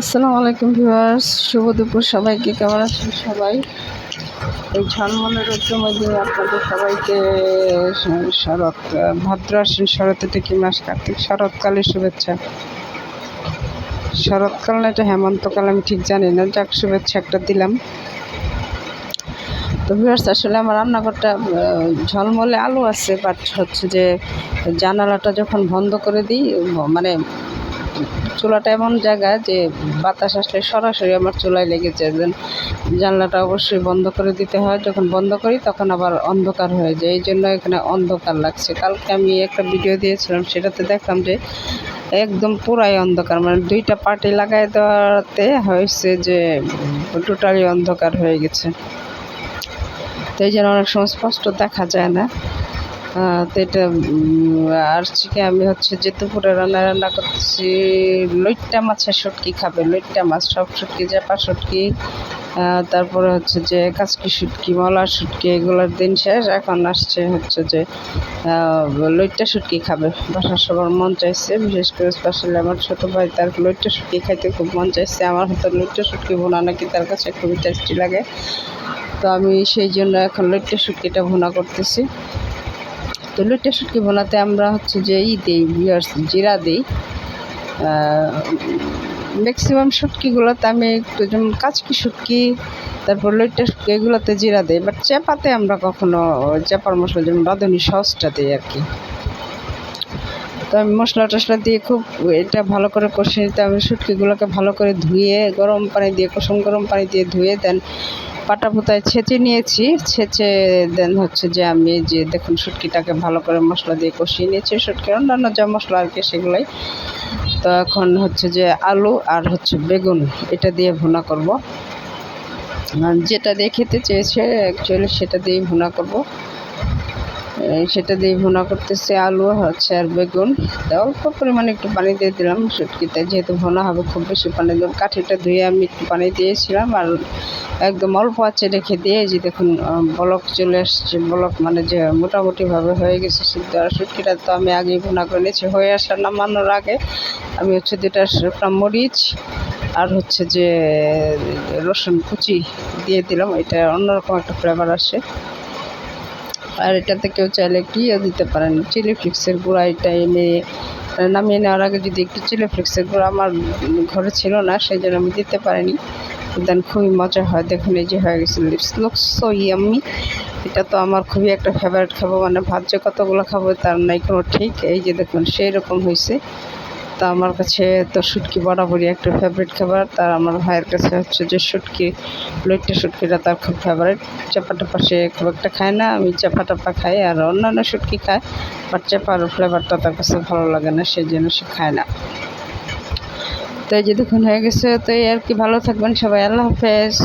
আসসালামু আলাইকুম ভিউয়ার্স, শুভ দুপুর। সবাইকে কেমন আছেন সবাই? এই ঝলমলের রৌদ্র মধ্যে আপনাদের সবাইকে শরৎ ভাদ্র শরৎ এটা কি মাস কার্তিক শরৎকালের শুভেচ্ছা। শরৎকাল না, এটা হেমন্তকাল, আমি ঠিক জানি না। যাক, শুভেচ্ছা একটা দিলাম। তো ভিউয়ার্স, আসলে আমার রান্নাঘরটা ঝলমলে আলো আছে বাট হচ্ছে যে জানালাটা যখন বন্ধ করে দিই মানে চুলাটা এমন জায়গা যে বাতাস আসলে সরাসরি আমার চুলায় লেগেছে দেন জানলাটা অবশ্যই বন্ধ করে দিতে হয়। যখন বন্ধ করি, তখন আবার অন্ধকার হয়ে যায়। এই জন্য এখানে অন্ধকার লাগছে। কালকে আমি একটা ভিডিও দিয়েছিলাম, সেটাতে দেখলাম যে একদম পুরাই অন্ধকার। মানে দুইটা পার্টি লাগাই দেওয়াতে হয়েছে যে টোটালি অন্ধকার হয়ে গেছে। তো এই জন্য অনেক সময় স্পষ্ট দেখা যায় না। তো এটা চিকে আমি হচ্ছে যে দুপুরে রান্না রান্না করতেছি লইট্টা মাছের শুটকি খাবে লইট্টা মাছ সব জ্যাপা শুটকি আহ, তারপরে হচ্ছে যে কাচকি শুটকি মলার শুটকি এগুলোর দিন শেষ এখন আসছে হচ্ছে যে লইট্টা শুটকি খাবে। বাসার সবার মন চাইছে বিশেষ করে স্পেশালি আমার ছোটো ভাই তার লইট্টা শুটকি খাইতে খুব মন চাইছে। আমার হয়তো লইট্টা শুটকি ভুনা নাকি তার কাছে খুবই টেস্টি লাগে। তো আমি সেই জন্য এখন লইট্টা শুটকিটা ভুনা করতেছি। তো লুইটা শুটকি ভুনাতে আমরা হচ্ছে যে ই দিই বিয়ার্স জিরা দিই। ম্যাক্সিমাম শুটকিগুলোতে আমি একটু যেমন কাচকি শুটকি, তারপর লইট্টা শুটকি এগুলোতে জিরা দিই বাট চেপাতে আমরা কখনো, চেপার মশলা যেমন রাঁধুনি সসটা দিই আর কি। তো আমি মশলা টশলা দিয়ে খুব এটা ভালো করে কষে নিতে আমি শুটকিগুলোকে ভালো করে ধুয়ে, গরম পানি দিয়ে, কুসুম গরম পানি দিয়ে ধুয়ে দেন। পাটা পোতায় ছেঁচে নিয়েছি। ছেঁচে দেন হচ্ছে যে আমি যে দেখুন শুটকিটাকে ভালো করে মশলা দিয়ে কষিয়ে নিয়েছি। শুটকি অন্যান্য যা মশলা আর কি সেগুলোই। তো এখন হচ্ছে যে আলু আর হচ্ছে বেগুন এটা দিয়ে ভুনা করব। যেটা দিয়ে খেতে চেয়েছে অ্যাকচুয়ালি সেটা দিয়েই ভুনা করব। সেটা দিয়ে ভুনা করতেছি আলু, হচ্ছে আর বেগুন। অল্প পরিমাণে একটু পানি দিয়ে দিলাম শুটকিতে যেহেতু ভুনা হবে, খুব বেশি পানি দিলাম কাঠিটা ধুয়ে আমি একটু পানি দিয়েছিলাম আর একদম অল্প আছে রেখে দিয়ে যে দেখুন বলক চলে আসছে। বলক মানে যে মোটামুটিভাবে হয়ে গেছে সিদ্ধ আর শুটকিটা তো আমি আগেই ভুনা করে নিয়েছি, হয়ে আসার নামানোর আগে। আমি হচ্ছে দুটা শুকনো মরিচ আর হচ্ছে যে রসুন কুচি দিয়ে দিলাম। এটা অন্যরকম একটা ফ্লেভার আসে। আর এটাতে কেউ চাইলে ইয়ে দিতে পারেন। চিলি ফ্লেক্সের গুঁড়া এটা এনে নামিয়ে নেওয়ার আগে যদি একটু চিলি ফ্লেক্সের গুঁড়া আমার ঘরে ছিল না, সেই জন্য আমি দিতে পারিনি। দেন খুবই মজা হয়, দেখুন এই যে হয়ে গেছে লিপস লুকস সো ইয়াম্মি এটা তো আমার খুবই একটা ফেভারিট খাব মানে ভাত যে কতগুলো খাব তার নাই কোনো ঠিক। এই যে দেখুন সেই রকম হয়েছে তা আমার কাছে তো শুটকি বরাবরই একটা ফেভারিট খাবার। তার আমার ভাইয়ের কাছে হচ্ছে যে শুটকি, লইট্টা শুটকিটা তার খুব ফেভারিট চাপা টাপা সে খুব একটা খায় না, আমি চাপা টাপা খাই আর অন্যান্য শুটকি খায় বাট চাপার ফ্লেভারটা তার কাছে ভালো লাগে না, সেই জন্য সে খায় না। তো এই হয়ে গেছে, তো এই আর কি, ভালো থাকবেন সবাই, আল্লাহ হাফেজ।